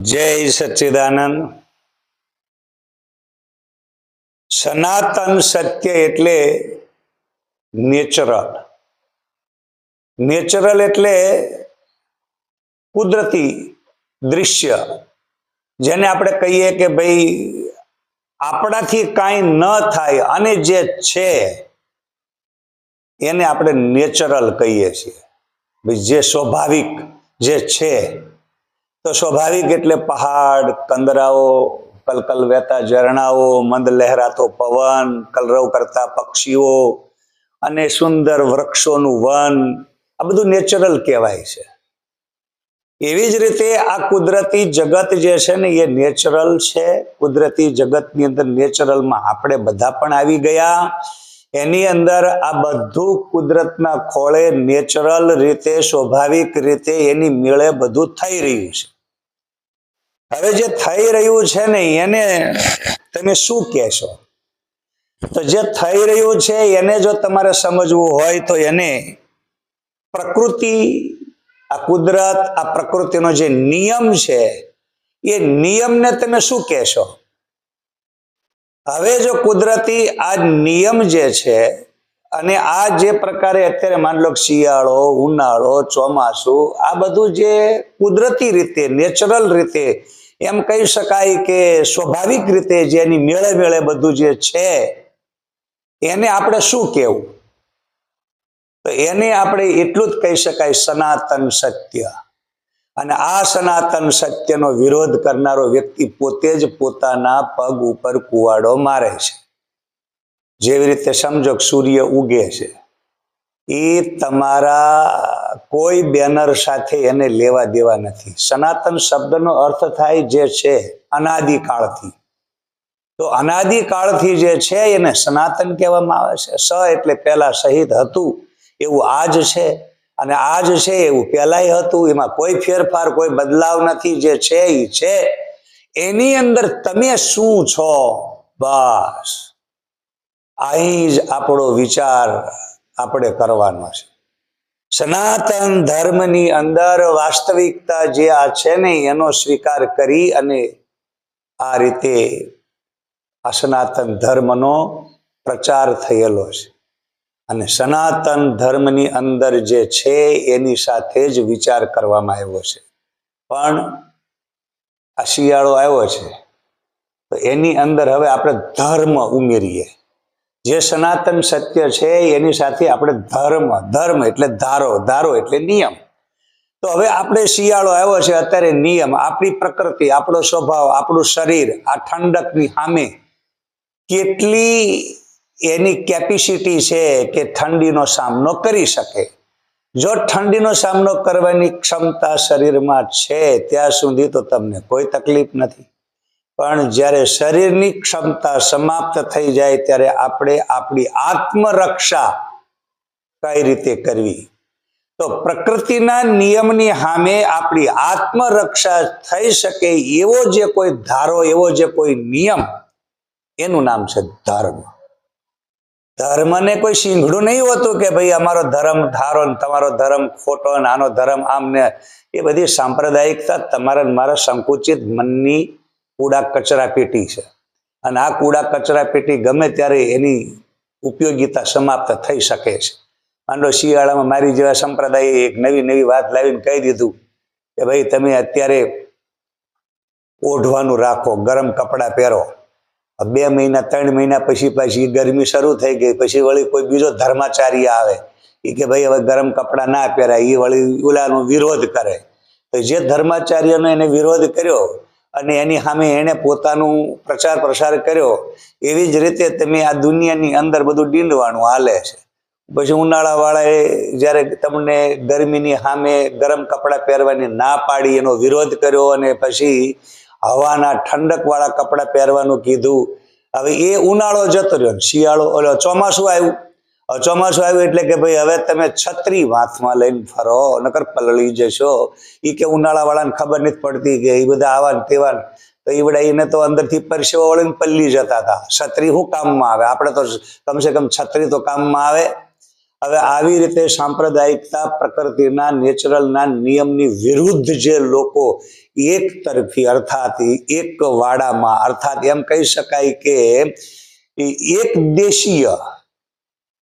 જય સચ્ચિદાનંદ. સનાતન સત્ય એટલે નેચરલ. નેચરલ એટલે કુદરતી દૃશ્ય જેને આપણે કહીએ કે ભાઈ આપણાથી કાંઈ ન થાય અને જે છે, એને આપણે નેચરલ કહીએ છીએ. જે સ્વાભાવિક જે છે તો સ્વાભાવિક એટલે પહાડ, કંદરાઓ, કલકલ વહેતા ઝરણાઓ, મંદ લહેરાતો પવન, કલરવ કરતા પક્ષીઓ અને સુંદર વૃક્ષોનું વન, આ બધું નેચરલ કહેવાય છે. એવી જ રીતે આ કુદરતી જગત જે છે ને એ નેચરલ છે. કુદરતી જગતની અંદર નેચરલમાં આપણે બધા પણ આવી ગયા. એની અંદર આ બધું કુદરતના ખોળે નેચરલ રીતે, સ્વાભાવિક રીતે એની મેળે બધું થઈ રહ્યું છે. હવે જે થઈ રહ્યું છે ને, એને તમે શું કહેશો? તો જે થઈ રહ્યું છે, એને જો તમારે સમજવું હોય તો એને પ્રકૃતિ, આ કુદરત, આ પ્રકૃતિનો જે નિયમ છે, એ નિયમને તમે શું કહેશો? હવે જો કુદરતી આ નિયમ જે છે, અને આ જે પ્રકારે અત્યારે માની લો શિયાળો, ઉનાળો, ચોમાસું, આ બધું જે કુદરતી રીતે, નેચરલ રીતે એમ કહી શકાય કે સ્વાભાવિક રીતે જેની મેળે મેળે બધું જે છે, એને આપણે શું કહેવું? તો એને આપણે એટલું જ કહી શકાય, સનાતન સત્ય. અને આ સનાતન સત્યનો વિરોધ કરનારો વ્યક્તિ પોતે જ પોતાના પગ ઉપર કુવાડો મારે છે. જેવી રીતે સમજો સૂર્ય ઉગે છે. એ તમારા કોઈ બેનર સાથે એને લેવા દેવા નથી. સનાતન શબ્દનો અર્થ થાય જે છે અનાદિકાળથી તો અનાદિકાળથી જે છે એને સનાતન કહેવામાં આવે છે. સ એટલે પહેલા શહીદ હતું. એવું આજ છે. અને આજ છે એવું પહેલાય હતું, એમાં કોઈ ફેરફાર, કોઈ બદલાવ નથી, જે છે એ છે. એની અંદર તમે શું છો? બસ. અહીં જ આપણો વિચાર આપણે કરવાનો છે. સનાતન ધર્મની અંદર વાસ્તવિકતા જે આ છે ને, એનો સ્વીકાર કરી અને આ રીતે આ સનાતન ધર્મનો પ્રચાર થયેલો છે. અને સનાતન ધર્મની અંદર જે છે, એની સાથે જ વિચાર કરવામાં આવ્યો છે. પણ આ શિયાળો આવ્યો છે, તો એની અંદર હવે આપણે ધર્મ ઉમેરીએ. જે સનાતન સત્ય છે, એની સાથે આપણે ધર્મ ધર્મ એટલે ધારો ધારો એટલે નિયમ. તો હવે આપણે શિયાળો આવ્યો છે, અત્યારે નિયમ, આપણી પ્રકૃતિ, આપણો સ્વભાવ, આપણું શરીર, આ ઠંડકની સામે કેટલી એની કેપેસિટી છે કે ઠંડીનો સામનો કરી શકે. જો ઠંડીનો સામનો કરવાની ક્ષમતા શરીરમાં છે, ત્યાં સુધી તો તમને કોઈ તકલીફ નથી. પણ જ્યારે શરીરની ક્ષમતા સમાપ્ત થઈ જાય, ત્યારે આપણે આપણી આત્મરક્ષા કઈ રીતે કરવી? તો પ્રકૃતિના નિયમની સામે આપણી આત્મરક્ષા થઈ શકે એવો જે કોઈ ધારો, એવો જે કોઈ નિયમ, એનું નામ છે ધર્મ. ધર્મને કોઈ સિંગડું નહીં હોતું કે ભાઈ અમારો ધર્મ ધારો ને તમારો ધર્મ ખોટો ને આનો ધર્મ આમ ને. એ બધી સાંપ્રદાયિકતા તમારા મારા સંકુચિત મનની કૂડા કચરા પેટી છે. અને આ કૂડા કચરા પેટી ગમે ત્યારે એની ઉપયોગિતા સમાપ્ત થઈ શકે છે. માંડો શિયાળામાં મારી જેવા સંપ્રદાયે એક નવી નવી વાત લાવીને કહી દીધું કે ભાઈ તમે અત્યારે ઓઢવાનું રાખો, ગરમ કપડાં પહેરો. બે મહિના, ત્રણ મહિના પછી પછી ગરમી શરૂ થઈ ગઈ. પછી વળી કોઈ બીજો ધર્માચાર્ય આવે. એ કે ભાઈ હવે ગરમ કપડાં ના પહેરાય. એ વળી ઓલાનો વિરોધ કરે. તો જે ધર્માચાર્યનો એને વિરોધ કર્યો અને એની સામે એણે પોતાનું પ્રચાર પ્રસાર કર્યો, એવી જ રીતે તમે આ દુનિયાની અંદર બધું ડીંડવાનું હાલે છે. પછી ઉનાળાવાળાએ જ્યારે તમને ગરમીની સામે ગરમ કપડાં પહેરવાની ના પાડી એનો વિરોધ કર્યો અને પછી હવાના ઠંડકવાળા કપડાં પહેરવાનું કીધું. હવે એ ઉનાળો જતો રહ્યો શિયાળો એટલે ચોમાસું આવ્યું. ચોમાસું આવ્યું એટલે કે ભાઈ હવે તમે છત્રી હાથમાં લઈને ફરો, નકર પલળી જશો. એ કે ઉનાળાવાળાને ખબર નથી પડતી કે એ બધા આવા ને તેવા તો એ બધા એને તો અંદરથી પરસેવા વળીને પલ્લી જતા હતા. છત્રી શું કામમાં આવે? આપણે તો કમસે કમ છત્રી તો કામમાં આવે. હવે આવી રીતે સાંપ્રદાયિકતા પ્રકૃતિના, નેચરલના નિયમની વિરુદ્ધ જે લોકો એક તરફી, અર્થાત એક વાડામાં, અર્થાત એમ કહી શકાય કે એક દેશીય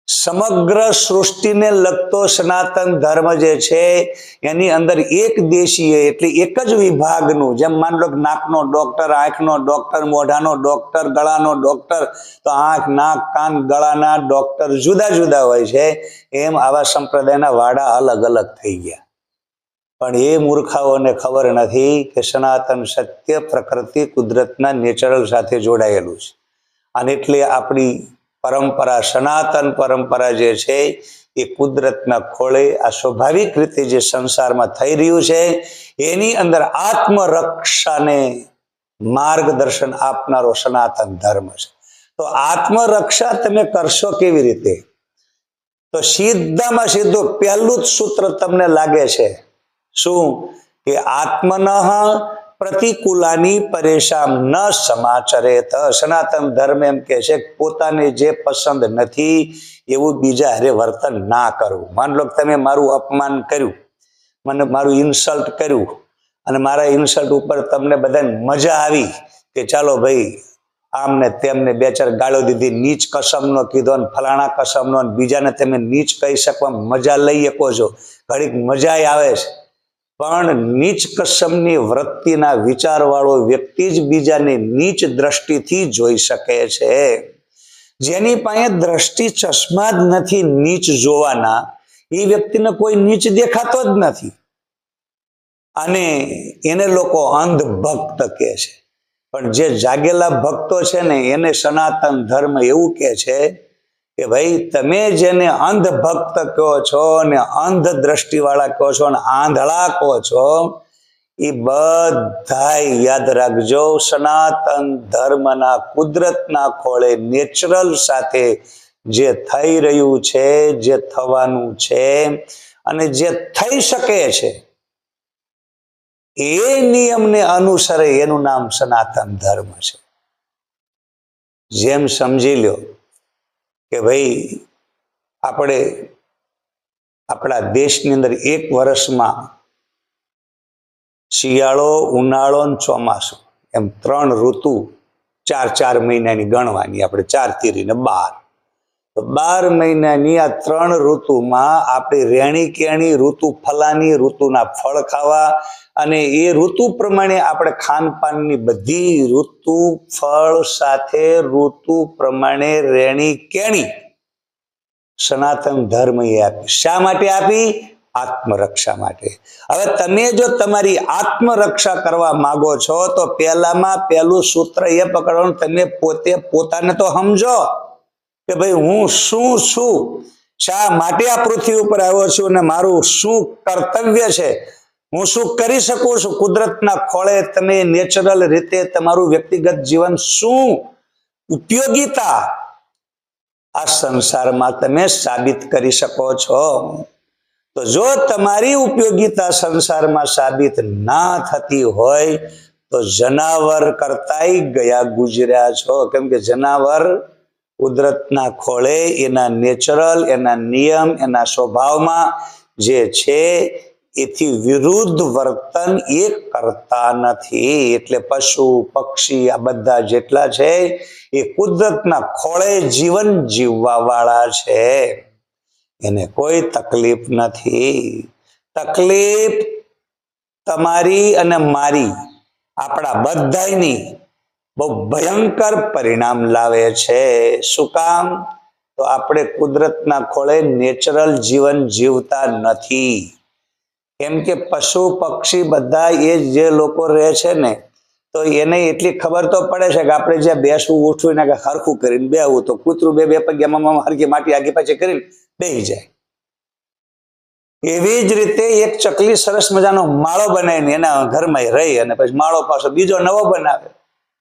સમગ્ર સૃષ્ટિને લગતો સનાતન ધર્મ જે છે, એની અંદર એક દેશીય એટલે એક જ વિભાગનું, જેમ માન લો નાકનો ડોક્ટર, આંખનો ડોક્ટર, મોઢાનો ડોક્ટર, ગળાનો ડોક્ટર, તો આંખ, નાક, કાન, ગળાના ડોક્ટર જુદા જુદા હોય છે, એમ આવા સંપ્રદાયના વાડા અલગ અલગ થઈ ગયા. પણ એ મૂર્ખાઓને ખબર નથી કે સનાતન સત્ય પ્રકૃતિ કુદરતના નેચરલ સાથે જોડાયેલું છે. અને એટલે આપણી પરંપરા સનાતન પરંપરા જે છે, એ કુદરતના ખોળે આ સ્વાભાવિક રીતે જે સંસારમાં થઈ રહ્યું છે, એની અંદર આત્મરક્ષાને માર્ગદર્શન આપનારો સનાતન ધર્મ છે. તો આત્મરક્ષા તમે કરશો કેવી રીતે? તો સીધામાં સીધું પહેલું જ સૂત્ર તમને લાગે છે, શું? કે આત્મન પ્રતિકૂલાની પરેશાન ન સમાચરેત સનાતન ધર્મ એમ કે છે પોતાને જે પસંદ નથી એવું બીજા હારે વર્તન ના કરવું. માન લો તમે મારું અપમાન કર્યું, મને મારું ઇન્સલ્ટ કર્યું અને મારા ઇન્સલ્ટ ઉપર તમને બધાને મજા આવી કે ચાલો ભાઈ, આમને તેમને બે ચાર ગાળો દીધી, નીચ કસમનો કીધો ને ફલાણા કસમનો બીજાને તમે નીચ કહી શકવા મજા લઈ શકો છો. ઘડીક મજા આવે છે. પણ નીચ કસમની વૃત્તિના વિચારવાળો વ્યક્તિ જ બીજાને નીચ દ્રષ્ટિથી જોઈ શકે છે. જેની પાસે દ્રષ્ટિ ચશ્મા જ નથી નીચ જોવાના, એ વ્યક્તિને કોઈ નીચ દેખાતો જ નથી. અને એને લોકો અંધ ભક્ત કહે છે. પણ જે જાગેલા ભક્તો છે ને, એને સનાતન ધર્મ એવું કહે છે કે ભાઈ, તમે જેને અંધ ભક્ત કહો છો ને અંધ દ્રષ્ટિવાળા કહો છો ને આંધળા કહો છો, એ બધા યાદ રાખજો, સનાતન ધર્મના કુદરતના ખોળે નેચરલ સાથે જે થઈ રહ્યું છે, જે થવાનું છે અને જે થઈ શકે છે, એ નિયમને અનુસરે એનું નામ સનાતન ધર્મ છે. જેમ સમજી લ્યો કે ભાઈ, આપણે આપણા દેશની અંદર એક વર્ષમાં શિયાળો, ઉનાળો ને ચોમાસું, એમ ત્રણ ઋતુ ચાર ચાર મહિનાની ગણવાની, આપણે ચાર તીરીને બાર. બાર મહિનાની આ ત્રણ ઋતુમાં આપણે રેણી કેણી ઋતુ, ફલાની ઋતુના ફળ ખાવા અને એ ઋતુ પ્રમાણે આપણે ખાનપાનની બધી ઋતુ, ફળ સાથે ઋતુ પ્રમાણે રેણી કેણી સનાતન ધર્મ એ આપી. શા માટે આપી? આત્મરક્ષા માટે. હવે તમે જો તમારી આત્મરક્ષા કરવા માંગો છો, તો પહેલામાં પહેલું સૂત્ર એ પકડવાનું, તમે પોતે પોતાને તો સમજો. કે ભાઈ હું શું છું? શા માટે આ પૃથ્વી ઉપર આવ્યો છું અને મારું શું કર્તવ્ય છે? હું શું કરી શકું છું? કુદરતના ખોળે તમે નેચરલ રીતે તમારું વ્યક્તિગત જીવન શું? ઉપયોગીતા? આ સંસારમાં તમે સાબિત કરી શકો છો. તો જો તમારી ઉપયોગીતા સંસારમાં સાબિત ના થતી હોય, તો જનાવર કરતાય ગયા ગુજર્યા છો. કેમ કે જનાવર કુદરતના ખોળે એના નેચરલ, એના નિયમ, એના સ્વભાવમાં જે છે, એથી વિરુદ્ધ વર્તન એ કરતા નથી. એટલે પશુ, પક્ષી, આ બધા જેટલા છે, એ કુદરતના ખોળે જીવન જીવવા વાળા છે. એને કોઈ તકલીફ નથી. તકલીફ તમારી અને મારી, આપણા બધાની બહુ ભયંકર પરિણામ લાવે છે. શું કામ? તો આપણે કુદરતના ખોળે નેચરલ જીવન જીવતા નથી. કેમ કે પશુ, પક્ષી બધા એ જે લોકો રહે છે ને, તો એને એટલી ખબર તો પડે છે કે આપણે જ્યાં બેસવું ઉઠવું ને હરખું કરીને બેહવું, તો કૂતરું બે બે પગ્યામાં હરકી માટી આગી પાછી કરીને બેહી જાય. એવી જ રીતે એક ચકલી સરસ મજાનો માળો બનાવીને એના ઘરમાં રહી અને પછી માળો પાછો બીજો નવો બનાવે.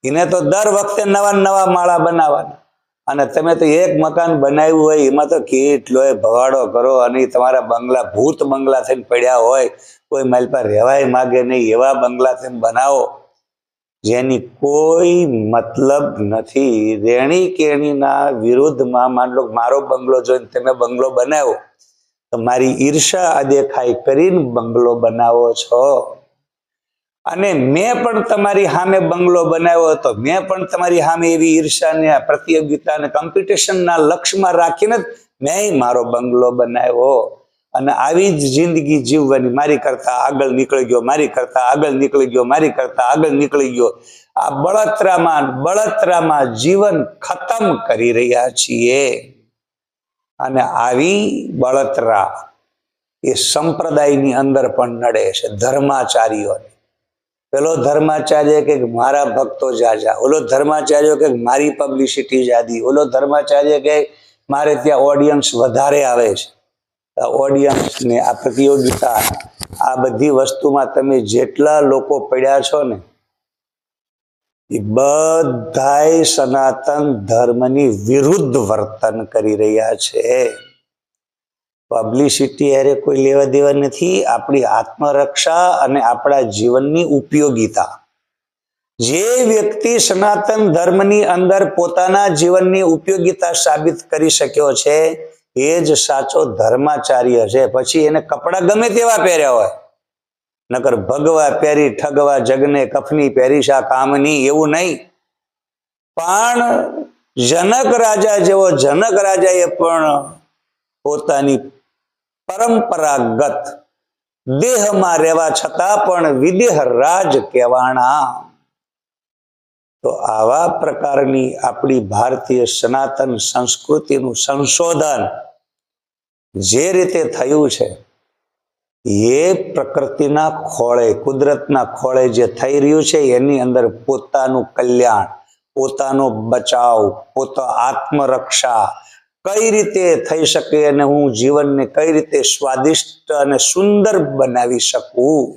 એને તો દર વખતે નવા નવા માળા બનાવવાના. અને તમે તો એક મકાન બનાવ્યું હોય, એમાં તો કેટલો ભવાડો કરો અને તમારા બંગલા, ભૂત બંગલા થઈને પડ્યા હોય, કોઈ મારી પર રહેવાય માગે નહીં, એવા બંગલા થઈને બનાવો, જેની કોઈ મતલબ નથી. રેણી કેણીના વિરુદ્ધમાં માન લો મારો બંગલો જોઈને તમે બંગલો બનાવો, તો મારી ઈર્ષા અદેખાઈ કરીને બંગલો બનાવો છો. અને મેં પણ તમારી સામે બંગલો બનાવ્યો હતો. મેં પણ તમારી સામે એવી ઈર્ષાને પ્રતિયોગિતા અને કોમ્પિટિશનના લક્ષ્યમાં રાખીને જ મેં મારો બંગલો બનાવ્યો. અને આવી જ જિંદગી જીવવાની મારી કરતા આગળ નીકળી ગયો, મારી કરતા આગળ નીકળી ગયો, મારી કરતા આગળ નીકળી ગયો. આ બળતરામાં બળતરામાં જીવન ખતમ કરી રહ્યા છીએ. અને આવી બળતરા એ સંપ્રદાયની અંદર પણ નડે છે ધર્માચાર્યોને પેલો ધર્માચાર્ય કે મારા ભક્તો જાજા ઓલો ધર્માચાર્ય કે મારી પબ્લિસિટી જાદી ઓલો ધર્માચાર્ય કે મારે ત્યાં ઓડિયન્સ વધારે આવે છે. ઓડિયન્સને આ પ્રતિયોગિતા, આ બધી વસ્તુમાં તમે જેટલા લોકો પડ્યા છો ને, એ બધાય સનાતન ધર્મની વિરુદ્ધ વર્તન કરી રહ્યા છે. પબ્લિસિટી અરે કોઈ લેવા દેવા નથી, આપણી આત્મરક્ષા અને આપણા જીવનની ઉપયોગિતા. જે વ્યક્તિ સનાતન ધર્મની અંદર પોતાના જીવનની ઉપયોગિતા સાબિત કરી શક્યો છે, એ જ સાચો ધર્માચાર્ય છે. પછી એને કપડા ગમે તેવા પહેર્યા હોય. નકર ભગવા પહેરી, ઠગવા, જગને કફની પહેરી શા કામની એવું નહીં. પણ જનક રાજા જેવો જનક રાજાએ પણ પોતાની પરંપરાગત. દેહમાં રહેવા છતાં પણ વિદેહ રાજ કહેવાણા. તો આવા પ્રકારની આપણી ભારતીય સનાતન સંસ્કૃતિનું સંશોધન જે રીતે થયું છે, એ પ્રકૃતિના ખોળે, કુદરતના ખોળે જે થઈ રહ્યું છે, એની અંદર પોતાનું કલ્યાણ, પોતાનો બચાવ, પોતા આત્મરક્ષા કઈ રીતે થઈ શકે અને હું જીવનને કઈ રીતે સ્વાદિષ્ટ અને સુંદર બનાવી શકું?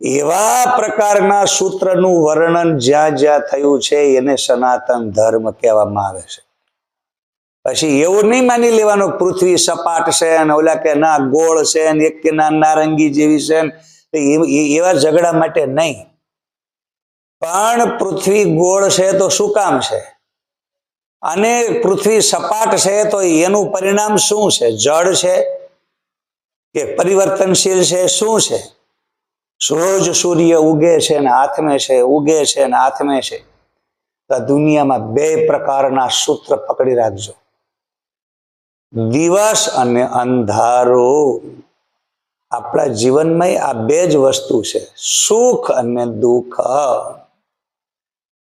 એવા પ્રકારના સૂત્રનું વર્ણન જ્યાં જ્યાં થયું છે, એને સનાતન ધર્મ કહેવામાં આવે છે. પછી એવું નહીં માની લેવાનું પૃથ્વી સપાટ છે અને ઓલા કે ના ગોળ છે ને એક કે ના નારંગી જેવી છે ને એવા ઝઘડા માટે નહીં. પણ પૃથ્વી ગોળ છે તો શું કામ છે? અને પૃથ્વી સપાટ છે, તો એનું પરિણામ શું છે? જળ છે કે પરિવર્તનશીલ છે? શું છે? રોજ સૂર્ય ઉગે છે ને આથમે છે, ઉગે છે ને આથમે છે. તો દુનિયામાં બે પ્રકારના સૂત્ર પકડી રાખજો. દિવસ અને અંધારો. આપણા જીવનમાં આ બે જ વસ્તુ છે. સુખ અને દુઃખ.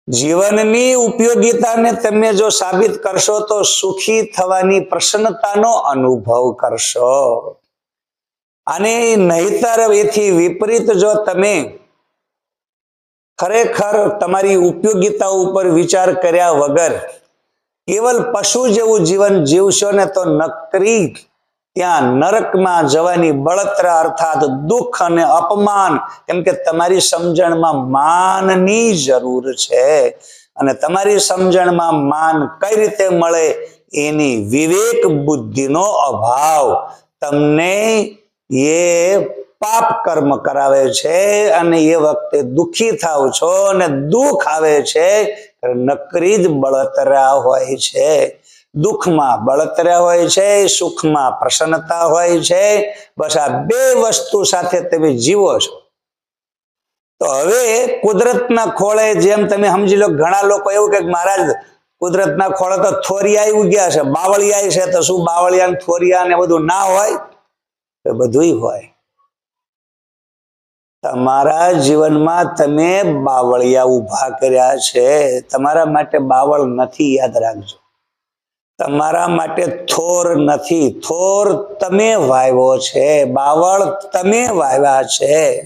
જીવનની ઉપયોગીતાને તમે જો સાબિત કરશો તો સુખી થવાની પ્રસન્નતાનો અનુભવ કરશો. અને નહીતર એથી વિપરીત જો તમે ખરેખર તમારી ઉપયોગિતા ઉપર વિચાર કર્યા વગર કેવલ પશુ જેવું જીવન જીવશો ને તો નકરી ત્યાં નરકમાં જવાની બળતરા અર્થાત દુઃખ અને અપમાન, કેમ કે તમારી સમજણમાં માનની જરૂર છે. અને તમારી સમજણમાં માન કઈ રીતે મળે? એની વિવેક બુદ્ધિનો અભાવ. તમને એ પાપ કર્મ કરાવે છે અને એ વખતે દુઃખી થાવ છો અને દુઃખ આવે છે નકરી જ બળતરા હોય છે. દુઃખમાં બળતરા હોય છે, સુખમાં પ્રસન્નતા હોય છે, બસ આ બે વસ્તુ સાથે તમે જીવો છો. તો હવે કુદરતના ખોળે જેમ તમે સમજી લો, ઘણા લોકો એવું કે મહારાજ, કુદરતના ખોળે તો થોરિયા ઉગ્યા છે બાવળિયા છે, તો શું બાવળિયા થોરિયા ને બધું ના હોય? તો બધુંય હોય. તમારા જીવનમાં તમે બાવળિયા ઊભા કર્યા છે, તમારા માટે બાવળ નથી, યાદ રાખજો. તમારા માટે થોર નથી. થોર તમે વાવ્યો છે. બાવળ તમે વાવ્યા છે.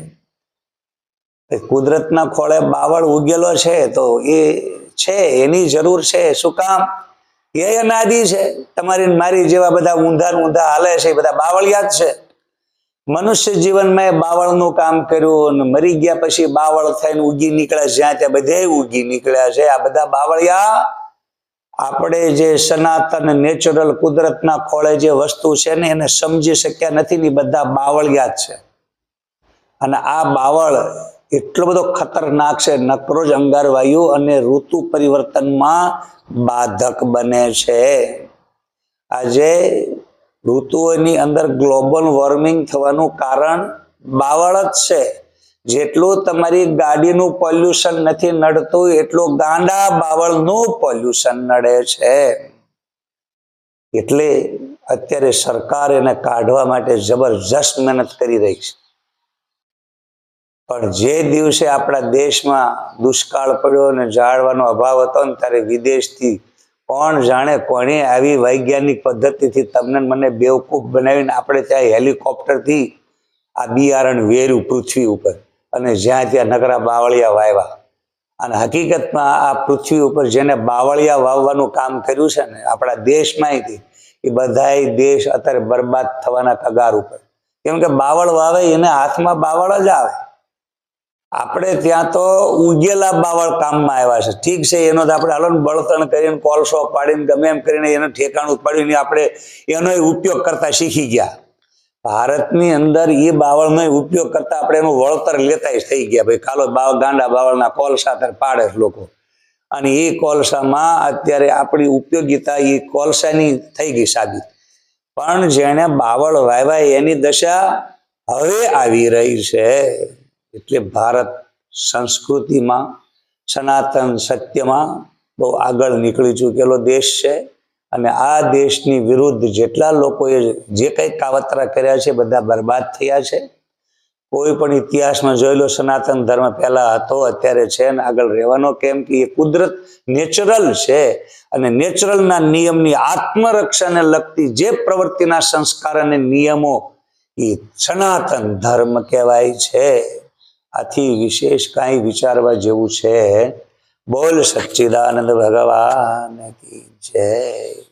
કુદરતના ખોળે બાવળ ઉગેલો છે તો એ છે, એની જરૂર છે. શું કામ? એ અનાદિ છે. તમારી મારી જેવા બધા ઊંધા ઊંધા હાલે છે, એ બધા બાવળિયા જ છે. મનુષ્ય જીવનમાં બાવળનું કામ કર્યું મરી ગયા પછી બાવળ થઈને ઉગી નીકળ્યા જ્યાં ત્યાં બધે ઉગી નીકળ્યા છે. આ બધા બાવળિયા આપણે જે સનાતન નેચરલ કુદરતના ખોળે જે વસ્તુ છે ને, એને સમજી શક્યા નથી ને બધા બાવળિયા છે. અને આ બાવળ એટલો બધો ખતરનાક છે, નકરો જ અંગારવાયુ અને ઋતુ પરિવર્તનમાં બાધક બને છે. આજે ઋતુઓની અંદર ગ્લોબલ વોર્મિંગ થવાનું કારણ બાવળ જ છે. જેટલું તમારી ગાડીનું પોલ્યુશન નથી નડતું, એટલું ગાંડા બાવળનું પોલ્યુશન નડે છે. એટલે અત્યારે સરકાર એને કાઢવા માટે જબરજસ્ત મહેનત કરી રહી છે. પણ જે દિવસે આપણા દેશમાં દુષ્કાળ પડ્યો અને જાળવાનો અભાવ હતો ને ત્યારે વિદેશથી કોણ જાણે કોણે આવી વૈજ્ઞાનિક પદ્ધતિથી તમને મને બેવકૂફ બનાવીને આપણે ત્યાં હેલિકોપ્ટરથી આ બિયારણ વેર્યું પૃથ્વી ઉપર. અને જ્યાં ત્યાં નકરા બાવળિયા વાવ્યા. અને હકીકતમાં આ પૃથ્વી ઉપર જેને બાવળિયા વાવવાનું કામ કર્યું છે ને, આપણા દેશમાંથી એ બધાય દેશ અત્યારે બરબાદ થવાના કગાર ઉપર. કેમ કે બાવળ વાવે, એને હાથમાં બાવળ જ આવે. આપણે ત્યાં તો ઉગેલા બાવળ કામમાં આવ્યા છે. ઠીક છે, એનો તો આપણે હાલો બળતણ કરીને કોલસો પાડીને ગમે એમ કરીને એનું ઠેકાણું પાડીને આપણે એનો ઉપયોગ કરતા શીખી ગયા. ભારતની અંદર એ બાવળનો ઉપયોગ કરતા આપણે એનું વળતર લેતા થઈ ગયા ભાઈ. કાલો બાવ, ગાંડા બાવળના કોલસા ત્યારે પાડે લોકો. અને એ કોલસામાં અત્યારે આપણી ઉપયોગિતા એ કોલસાની થઈ ગઈ સાબિત. પણ જેણે બાવળ વાવ્યા એની દશા હવે આવી રહી છે. એટલે ભારત સંસ્કૃતિમાં, સનાતન સત્યમાં બહુ આગળ નીકળી ચૂકેલો દેશ છે. અને આ દેશની વિરુદ્ધ જેટલા લોકોએ જે કંઈ કાવતરા કર્યા છે, બધા બરબાદ થયા છે. કોઈ પણ ઇતિહાસમાં જોયેલો સનાતન ધર્મ પહેલા હતો, અત્યારે છે ને આગળ રહેવાનો કેમ કે એ કુદરત નેચરલ છે અને નેચરલના નિયમની આત્મરક્ષાને લગતી જે પ્રવૃત્તિના સંસ્કાર અને નિયમો એ સનાતન ધર્મ કહેવાય છે. આથી વિશેષ કાંઈ વિચારવા જેવું છે. બોલ સચ્ચિદાનંદ ભગવાન કી જય